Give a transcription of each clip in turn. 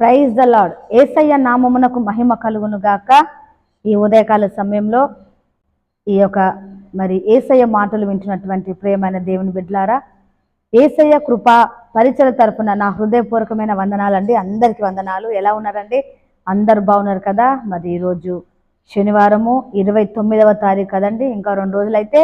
Praise the lord ఏసయ్య నామమునకు మహిమ కలుగును గాక. ఈ ఉదయకాల సమయంలో ఈ యొక్క మరి ఏసయ్య మాటలు వింటున్నటువంటి ప్రేమైన దేవుని బిడ్లారా ఏసయ్య కృప పరిచయ తరపున నా హృదయపూర్వకమైన వందనాలండి. అందరికీ వందనాలు. ఎలా ఉన్నారండి? అందరు బాగున్నారు కదా? మరి ఈరోజు శనివారము ఇరవై తొమ్మిదవ తారీఖు కదండి. ఇంకా రెండు రోజులైతే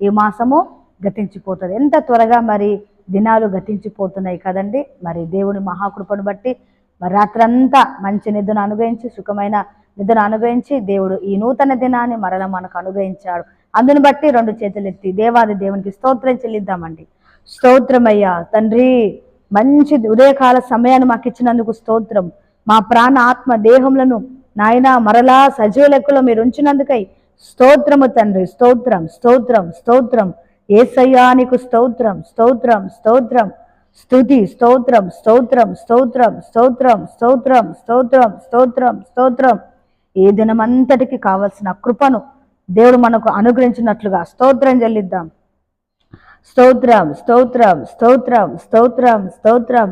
ఈ మాసము గతించిపోతుంది. ఎంత త్వరగా మరి దినాలు గతించిపోతున్నాయి కదండి. మరి దేవుని మహాకృపను బట్టి మరి రాత్రంతా మంచి నిద్రను అనుగ్రహించి సుఖమైన నిద్రను అనుగ్రహించి దేవుడు ఈ నూతన దినాన్ని మరల మనకు అనుగ్రహించాడు. అందుని బట్టి రెండు చేతులు ఎత్తి దేవాది దేవునికి స్తోత్రం చెల్లిద్దామండి. స్తోత్రమయ్యా తండ్రి మంచి ఉదయకాల సమయాన్ని మాకు ఇచ్చినందుకు స్తోత్రం. మా ప్రాణ ఆత్మ దేహములను నాయన మరలా సజీవ లెక్కలో మీరు ఉంచినందుకై స్తోత్రము తండ్రి స్తోత్రం స్తోత్రం స్తోత్రం. ఏసయ్యా నీకు స్తోత్రం స్తోత్రం స్తోత్రం. స్తుతి స్తోత్రం స్తోత్రం స్తోత్రం స్తోత్రం స్తోత్రం స్తోత్రం స్తోత్రం స్తోత్రం ఈ దినమంతటికి కావలసిన కృపను దేవుడు మనకు అనుగ్రహించినట్లుగా స్తోత్రం చెల్లిద్దాం స్తోత్రం స్తోత్రం స్తోత్రం స్తోత్రం స్తోత్రం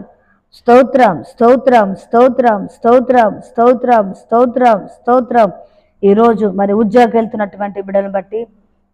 స్తోత్రం స్తోత్రం స్తోత్రం స్తోత్రం స్తోత్రం స్తోత్రం స్తోత్రం ఈరోజు మరి ఉద్యోగం వెళ్తున్నటువంటి బిడ్డలను బట్టి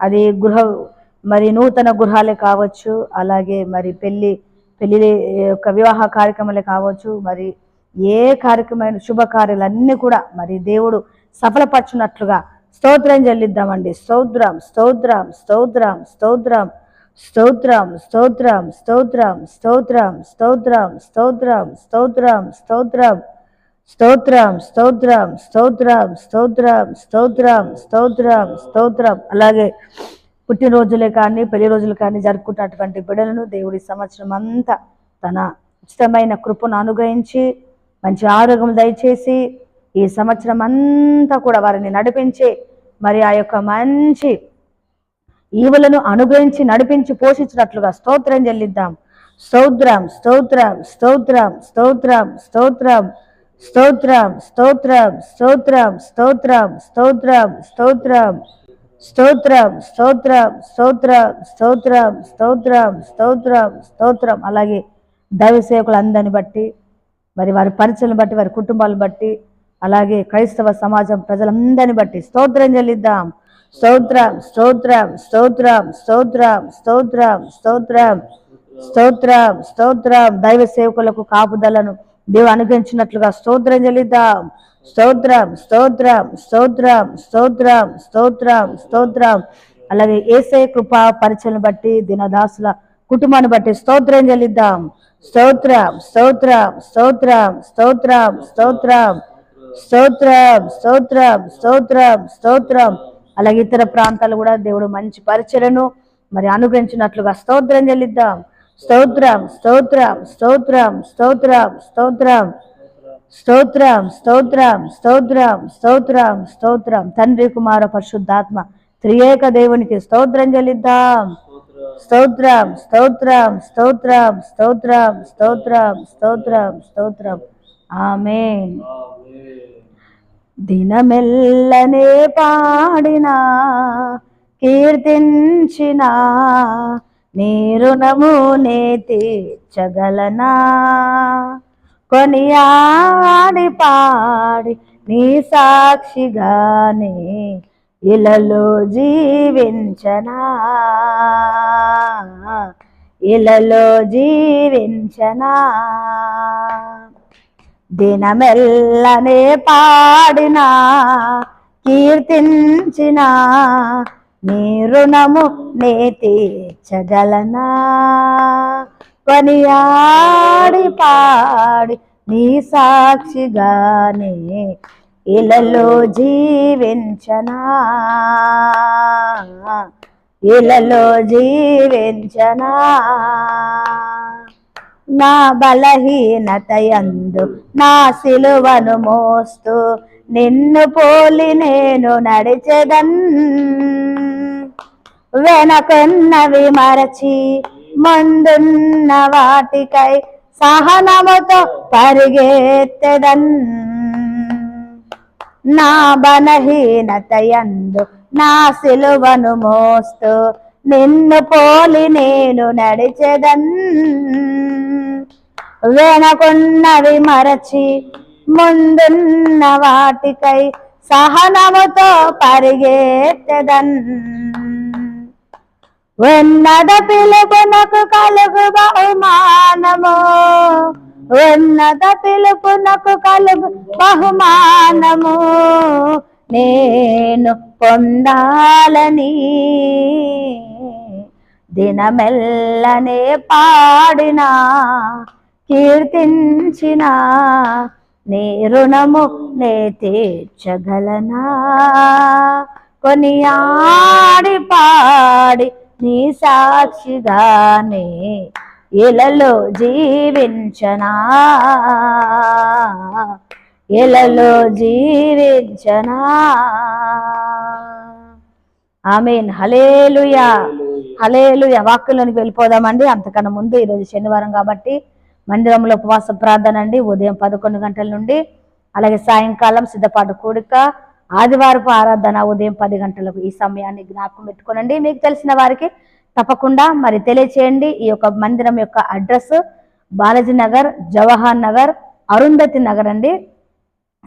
అది గృహ మరి నూతన గృహాలే కావచ్చు అలాగే మరి పెళ్ళి పెళ్ళి యొక్క వివాహ కార్యక్రమాలే కావచ్చు మరి ఏ కార్యక్రమమైన శుభకార్యాలన్నీ కూడా మరి దేవుడు సఫలపరచున్నట్లుగా స్తోత్రం చెల్లిద్దామండి స్తోత్రం స్తోత్రం స్తోత్రం స్తోత్రం స్తోత్రం స్తోత్రం స్తోత్రం స్తోత్రం స్తోత్రం స్తోత్రం స్తోత్రం స్తోత్రం స్తోత్రం స్తోత్రం స్తోత్రం స్తోత్రం స్తోత్రం స్తోత్రం స్తోత్రం అలాగే పుట్టినరోజులే కానీ పెళ్ళి రోజులు కానీ జరుపుకుంటున్నటువంటి బిడలను దేవుడి సంవత్సరం అంతా తన ఉచితమైన కృపను అనుగ్రహించి మంచి ఆరోగ్యం దయచేసి ఈ సంవత్సరం అంతా కూడా వారిని నడిపించి మరి ఆ యొక్క మంచి ఈవులను అనుగ్రహించి నడిపించి పోషించినట్లుగా స్తోత్రం చెల్లిద్దాం. స్తోత్రం స్తోత్రం స్తోత్రం స్తోత్రం స్తోత్రం. స్తోత్రం స్తోత్రం స్తోత్రం స్తోత్రం స్తోత్రం స్తోత్రం స్తోత్రం స్తోత్రం స్తోత్రం స్తోత్రం స్తోత్రం స్తోత్రం స్తోత్రం అలాగే దైవ సేవకులందరిని బట్టి మరి వారి పరిచయం బట్టి వారి కుటుంబాలను బట్టి అలాగే క్రైస్తవ సమాజం ప్రజలందరిని బట్టి స్తోత్రం చెల్లిద్దాం స్తోత్రం స్తోత్రం స్తోత్రం స్తోత్రం స్తోత్రం స్తోత్రం స్తోత్రం స్తోత్రం దైవ సేవకులకు కాపుదలను దేవుడు అనుగ్రహించినట్లుగా స్తోత్రం చెల్లిద్దాం. స్తోత్రం స్తోత్రం స్తోత్రం స్తోత్రం స్తోత్రం స్తోత్రం. అలాగే ఏసే కృపా పరిచయం బట్టి దినదాసుల కుటుంబాన్ని బట్టి స్తోత్రం చెల్లిద్దాం. స్తోత్రం స్తోత్రం స్తోత్రం స్తోత్రం స్తోత్రం. స్తోత్రం స్తోత్రం స్తోత్రం స్తోత్రం. అలాగే ఇతర ప్రాంతాలు కూడా దేవుడు మంచి పరిచయను మరి అనుగ్రహించినట్లుగా స్తోత్రం చెల్లిద్దాం. స్తోత్రం స్తోత్రం స్తోత్రం స్తోత్రం స్తోత్రం స్తోత్రం స్తోత్రం స్తోత్రం స్తోత్రం స్తోత్రం తండ్రి కుమార పరిశుద్ధాత్మ త్రియేక దేవునికి స్తోత్రం చెల్లిద్దాం స్తోత్రం స్తోత్రం స్తోత్రం స్తోత్రం స్తోత్రం స్తోత్రం స్తోత్రం ఆమేన్ దినమెల్లనే పాడినా కీర్తించినా నీ రుణము నే తీర్చగలనా? కొనియాడి పాడి నీ సాక్షిగానే ఇలలో జీవించనా? ఇలలో జీవించనా? దినమెల్లనే పాడినా కీర్తించినా నీ రుణము నే తీర్చగలనా? కొనియాడి పాడి నీ సాక్షిగానే ఇలలో జీవించనా? ఇలలో జీవించనా? నా బలహీనతయందు నా సిలువను మోస్తూ నిన్ను పోలి నేను నడిచెదన్ వెనకున్నవి మరచి మందున్న వాటికై సహనముతో పరిగెత్తెదన్. నా బలహీనతయందు నా సిలువను మోస్తూ నిన్ను పోలి నేను నడిచెదన్. వెనకున్నవి మరచి ముందున్న వాటికై సహనముతో పరిగెత్తెదన్. ఉన్నద పిలుపునకు కలుగు బహుమానము. ఉన్నద పిలుపునకు కలుగు బహుమానము. నేను పొందాలని దినమెల్లనే పాడినా కీర్తించిన నీ రుణము నే తీర్చగలనా? కొని ఆడి పాడి నీ సాక్షిగానే ఇలలో జీవించనా? ఇలలో జీవించనా? ఆమెన్. హలేలుయా హలేలుయా వాక్యంలోనికి వెళ్ళిపోదామండి. అంతకన్నా ముందు ఈరోజు శనివారం కాబట్టి మందిరంలో ఉపవాస ప్రార్థన అండి. ఉదయం పదకొండు గంటల నుండి అలాగే సాయంకాలం సిద్ధపాటు కూడిక ఆదివారపు ఆరాధన ఉదయం పది గంటలకు ఈ సమయాన్ని జ్ఞాపకం పెట్టుకోనండి. మీకు తెలిసిన వారికి తప్పకుండా మరి తెలియచేయండి. ఈ యొక్క మందిరం యొక్క అడ్రస్ బాలాజీ నగర్ జవహర్ నగర్ అరుంధతి నగర్ అండి.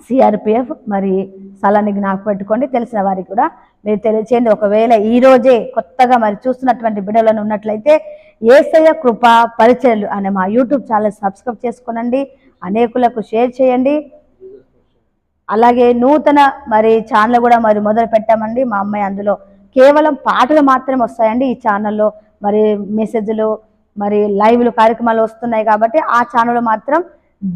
సిఆర్పిఎఫ్ మరి స్థలాన్ని జ్ఞాపకం పెట్టుకోండి. తెలిసిన వారికి కూడా మీరు తెలియచేయండి. ఒకవేళ ఈ రోజే కొత్తగా మరి చూస్తున్నటువంటి బిడ్డలను ఉన్నట్లయితే ఏసయ కృప పరిచయలు అనే మా యూట్యూబ్ ఛానల్ సబ్స్క్రైబ్ చేసుకోనండి. అనేకులకు షేర్ చేయండి. అలాగే నూతన మరి ఛానల్ కూడా మరి మొదలు పెట్టామండి మా అమ్మాయి అందులో. కేవలం పాటలు మాత్రమే వస్తాయండి ఈ ఛానల్లో మరి మెసేజ్లు మరి లైవ్లు కార్యక్రమాలు వస్తున్నాయి కాబట్టి ఆ ఛానల్ మాత్రం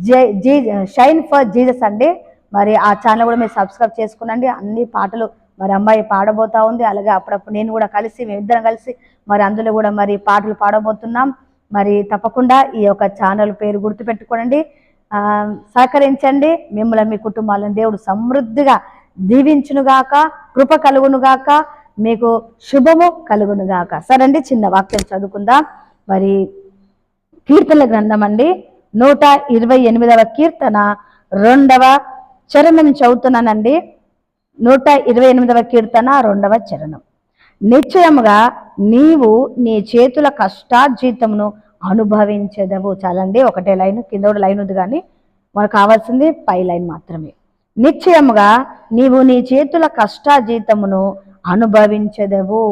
జై జీ షైన్ ఫర్ జీజస్ అండి. మరి ఆ ఛానల్ కూడా మీరు సబ్స్క్రైబ్ చేసుకునండి. అన్ని పాటలు మరి అమ్మాయి పాడబోతా ఉంది. అలాగే అప్పుడప్పుడు నేను కూడా కలిసి మేమిద్దరం కలిసి మరి అందులో కూడా మరి పాటలు పాడబోతున్నాం. మరి తప్పకుండా ఈ యొక్క ఛానల్ పేరు గుర్తుపెట్టుకోనండి. సహకరించండి. మిమ్మల్ని మీ కుటుంబాలను దేవుడు సమృద్ధిగా దీవించునుగాక కృప కలుగునుగాక మీకు శుభము కలుగునుగాక. సరండి చిన్న వాక్యం చదువుకుందాం. మరి కీర్తన గ్రంథం అండి. నూట ఇరవై ఎనిమిదవ కీర్తన రెండవ చరణం చదువుతున్నానండి. నూట ఇరవై ఎనిమిదవ కీర్తన రెండవ చరణం. నిశ్చయముగా నీవు నీ చేతుల కష్టార్జితమును అనుభవించదవు. చాలండి ఒకటే లైన్ కింద కూడా లైన్ ఉంది కానీ మనకు కావాల్సింది పై లైన్ మాత్రమే. నిశ్చయముగా నీవు నీ చేతుల కష్టాజీతమును అనుభవించదవు.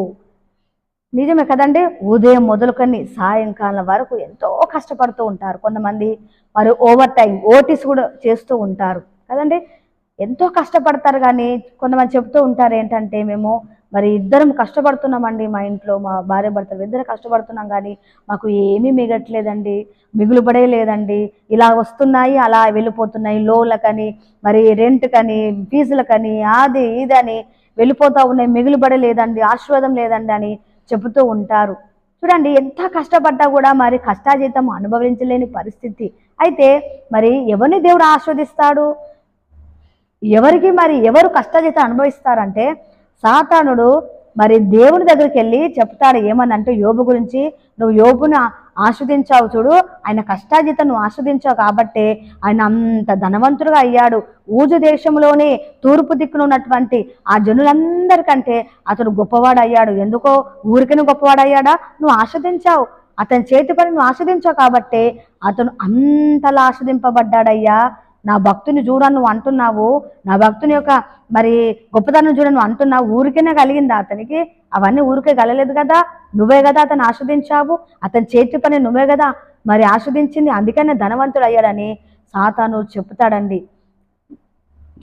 నిజమే కదండి? ఉదయం మొదలుకొని సాయంకాలం వరకు ఎంతో కష్టపడుతూ ఉంటారు. కొంతమంది మరి ఓవర్ టైం ఓటీస్ కూడా చేస్తూ ఉంటారు. కదండి? ఎంతో కష్టపడతారు కానీ కొంతమంది చెప్తూ ఉంటారు ఏంటంటే మేము మరి ఇద్దరం కష్టపడుతున్నామండి మా ఇంట్లో మా భార్య భర్తలు. ఇద్దరు కష్టపడుతున్నాం కానీ మాకు ఏమీ మిగట్లేదండి. మిగులు లేదండి. ఇలా వస్తున్నాయి అలా వెళ్ళిపోతున్నాయి. లోన్లకని మరి రెంట్కని ఫీజులకని అది ఇదని వెళ్ళిపోతూ ఉన్నాయి. మిగులు పడే లేదండి ఆశీర్వాదం లేదండి అని చెబుతూ ఉంటారు. చూడండి ఎంత కష్టపడ్డా కూడా మరి కష్టాజీతం అనుభవించలేని పరిస్థితి. అయితే మరి ఎవరిని దేవుడు ఆస్వాదిస్తాడు ఎవరికి మరి ఎవరు కష్టాజీతం అనుభవిస్తారంటే సాతానుడు మరి దేవుని దగ్గరికి వెళ్ళి చెప్తాడు ఏమని అంటే యోబు గురించి నువ్వు యోబును ఆస్వాదించావు చూడు ఆయన కష్టాజీతం నువ్వు ఆస్వాదించావు కాబట్టే ఆయన అంత ధనవంతుడుగా అయ్యాడు. ఊజు దేశంలోనే తూర్పు దిక్కున ఉన్నటువంటి ఆ జనులందరికంటే అతడు గొప్పవాడు అయ్యాడు ఎందుకో? ఊరికనే గొప్పవాడు అయ్యాడా నువ్వు ఆస్వాదించావు. అతని చేతి పని నువ్వు ఆస్వాదించావు కాబట్టే అతను అంతలా ఆస్వాదింపబడ్డాడయ్యా. నా భక్తుని చూడ నువ్వు అంటున్నావు నా భక్తుని యొక్క మరి గొప్పతనం చూడ నువ్వు అంటున్నావు ఊరికేనే కలిగిందా అతనికి? అవన్నీ ఊరికే కలలేదు కదా? నువ్వే కదా అతను ఆస్వాదించావు? అతని చేతి పని నువ్వే కదా మరి ఆస్వాదించింది? అందుకనే ధనవంతుడు అయ్యాడని సాతాను చెప్తాడండి.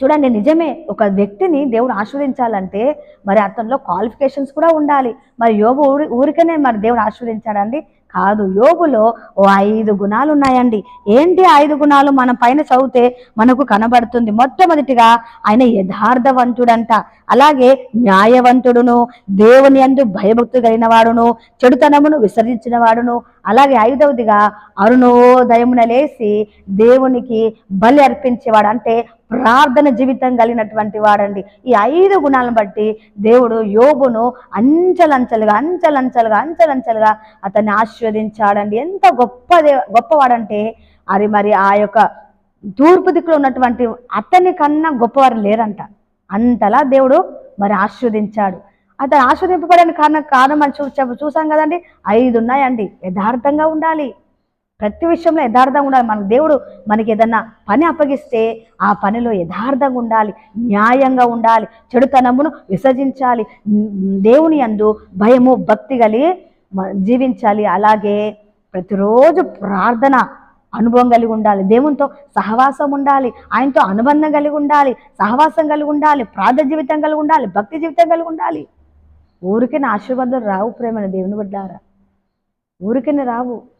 చూడండి నిజమే ఒక వ్యక్తిని దేవుడు ఆస్వాదించాలంటే మరి అతనిలో క్వాలిఫికేషన్స్ కూడా ఉండాలి. మరి యోగు ఊరి ఊరికనే మరి దేవుడు ఆస్వాదించాడండి. కాదు యోగులో ఓ ఐదు గుణాలు ఉన్నాయండి. ఏంటి ఐదు గుణాలు? మనం పైన చదివితే మనకు కనబడుతుంది. మొట్టమొదటిగా ఆయన యథార్థవంతుడంట. అలాగే న్యాయవంతుడును దేవుని అందు భయభక్తి కలిగిన వాడును చెడుతనమును విసర్జించిన వాడును అలాగే ఐదవదిగా అరుణోదయమున లేసి దేవునికి బలి అర్పించేవాడు. అంటే ప్రార్థన జీవితం కలిగినటువంటి వాడండి. ఈ ఐదు గుణాలను బట్టి దేవుడు యోగును అంచెలంచెలుగా అంచెలంచెలుగా అంచెలంచెలుగా అతన్ని ఆశీర్వదించాడండి. ఎంత గొప్ప గొప్పవాడంటే అది మరి ఆ యొక్క తూర్పు దిక్కులో ఉన్నటువంటి అతని కన్నా గొప్పవారు లేరంట. అంతలా దేవుడు మరి ఆశీర్వదించాడు. అతను ఆస్వాదింపబడడానికి కారణం కారణం అని చూ చూసాం కదండి. ఐదు ఉన్నాయండి యథార్థంగా ఉండాలి. ప్రతి విషయంలో యథార్థంగా ఉండాలి. మన దేవుడు మనకి ఏదన్నా పని అప్పగిస్తే ఆ పనిలో యథార్థంగా ఉండాలి న్యాయంగా ఉండాలి చెడుతనమును విసర్జించాలి. దేవుని యందు భయము భక్తి కలిగి మ- జీవించాలి. అలాగే ప్రతిరోజు ప్రార్థన అనుభవం కలిగి ఉండాలి. దేవునితో సహవాసం ఉండాలి. ఆయనతో అనుబంధం కలిగి ఉండాలి. సహవాసం కలిగి ఉండాలి. ప్రార్థన జీవితం కలిగి ఉండాలి. భక్తి జీవితం కలిగి ఉండాలి. ఊరికే ఆశీర్వాదాలు రావు ప్రేమైన దేవుని బిడ్డారా? ఊరికనే రావు.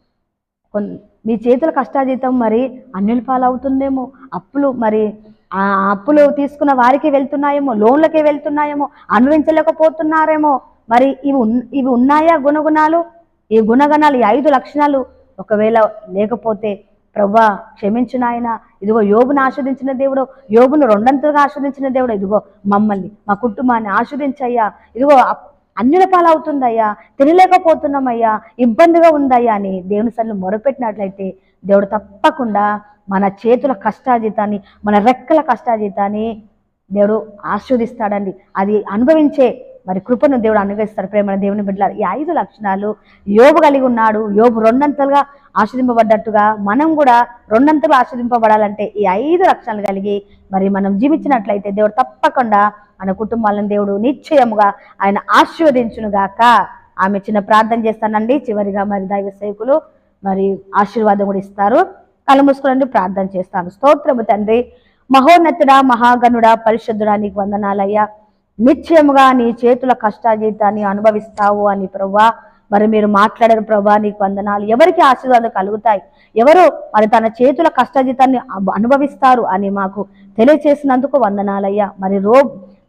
మీ చేతుల కష్టాజీతం మరి అన్యుల పాలవుతుందేమో? అప్పులు మరి ఆ అప్పులు తీసుకున్న వారికి వెళ్తున్నాయేమో? లోన్లకే వెళ్తున్నాయేమో? అనుభవించలేకపోతున్నారేమో మరి ఇవి ఉన్- ఇవి ఉన్నాయా గుణగుణాలు? ఈ గుణగణాలు ఈ ఐదు లక్షణాలు ఒకవేళ లేకపోతే ప్రభా క్షమించు నాయన. ఇదిగో యోగును ఆస్వాదించిన దేవుడు యోగును రెండంతలుగా ఆస్వాదించిన దేవుడు. ఇదిగో మమ్మల్ని మా కుటుంబాన్ని ఆస్వాదించయ్యా ఇదిగో అన్నిల పాలవుతుందయ్యా తినలేకపోతున్నామయ్యా ఇబ్బందిగా ఉందయ్యా అని దేవుని సన్ను మొరపెట్టినట్లయితే దేవుడు తప్పకుండా మన చేతుల కష్టాజీతాన్ని మన రెక్కల కష్టాజీతాన్ని దేవుడు ఆస్వాదిస్తాడండి. అది అనుభవించే మరి కృపను దేవుడు అనుగ్రహిస్తాడు. ప్రేమ దేవుని బిడ్డలారు ఈ ఐదు లక్షణాలు యోబు కలిగి ఉన్నాడు. యోబు రెండంతలుగా ఆస్వాదింపబడ్డట్టుగా మనం కూడా రెండంతలు ఆస్వాదింపబడాలంటే ఈ ఐదు లక్షణాలు కలిగి మరి మనం జీవించినట్లయితే దేవుడు తప్పకుండా మన కుటుంబాలను దేవుడు నిశ్చయముగా ఆయన ఆశీర్వదించునుగాక. ఆమె చిన్న ప్రార్థన చేస్తానండి. చివరిగా మరి దైవ సేవకులు మరి ఆశీర్వాదం కూడా ఇస్తారు. కళ్ళు మూసుకోండి ప్రార్థన చేస్తాను. స్తోత్రము తండ్రి మహోన్నతుడా మహాగణుడా పరిశుద్ధుడా నీకు వందనాలయ్యా. నిశ్చయముగా నీ చేతుల కష్టాజీతాన్ని అనుభవిస్తావు అని ప్రభా మరి మీరు మాట్లాడారు ప్రభా నీకు వందనాలు. ఎవరికి ఆశీర్వాదాలు కలుగుతాయి? ఎవరు మరి తన చేతుల కష్టజీతాన్ని అనుభవిస్తారు అని మాకు తెలియచేసినందుకు వందనాలయ్యా. మరి రో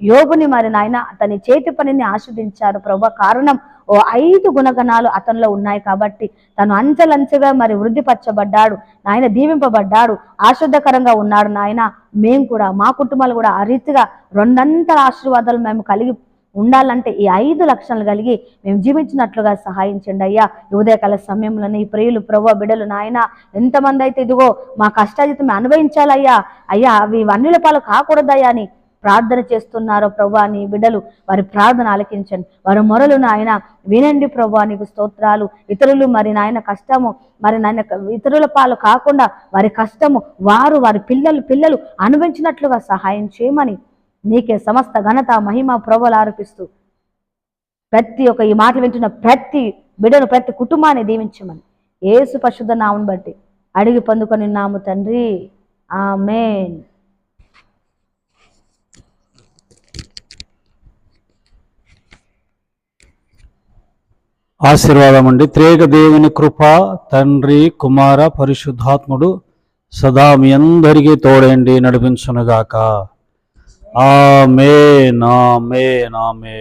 యోగుని మరి నాయన అతని చేతి పనిని ఆస్వాదించారు ప్రభు. కారణం ఓ ఐదు గుణగణాలు అతనిలో ఉన్నాయి కాబట్టి తను అంచెలంచెగా మరి వృద్ధిపరచబడ్డాడు నాయన దీవింపబడ్డాడు ఆశ్రద్ధకరంగా ఉన్నాడు నాయన. మేము కూడా మా కుటుంబాలు కూడా ఆ రీతిగా రెండంతల ఆశీర్వాదాలు మేము కలిగి ఉండాలంటే ఈ ఐదు లక్షణాలు కలిగి మేము జీవించినట్లుగా సహాయించండి అయ్యా. ఉదయకాల సమయంలోనే ఈ ప్రియులు ప్రభు బిడ్డలు నాయన ఎంతమంది అయితే ఇదిగో మా కష్టాజితం అనుభవించాలయ్యా. అయ్యా అవి వన్నుల పాలు కాకూడదయ్యా అని ప్రార్థన చేస్తున్నారో ప్రభా నీ బిడ్డలు వారి ప్రార్థన ఆలకించండి. వారి మొరలు నాయన వినండి ప్రభా నీకు స్తోత్రాలు. ఇతరులు మరి నాయన కష్టము మరి నాయన ఇతరుల పాలు కాకుండా వారి కష్టము వారు వారి పిల్లలు పిల్లలు అనుభవించినట్లుగా సహాయం చేయమని నీకే సమస్త ఘనత మహిమ ప్రభులు ఆరోపిస్తూ ప్రతి ఒక్క ఈ మాటలు వింటున్న ప్రతి బిడ్డను ప్రతి కుటుంబాన్ని దీవించమని ఏసు పశుద్ధ నామను బట్టి అడిగి పొందుకొని నాము తండ్రి. ఆమెన్. ఆశీర్వాదం అండి. త్రేక దేవుని కృప తండ్రి కుమార పరిశుద్ధాత్ముడు సదా మీ అందరికీ తోడండి నడిపించునుగాక. ఆమెన్ ఆమెన్ నామే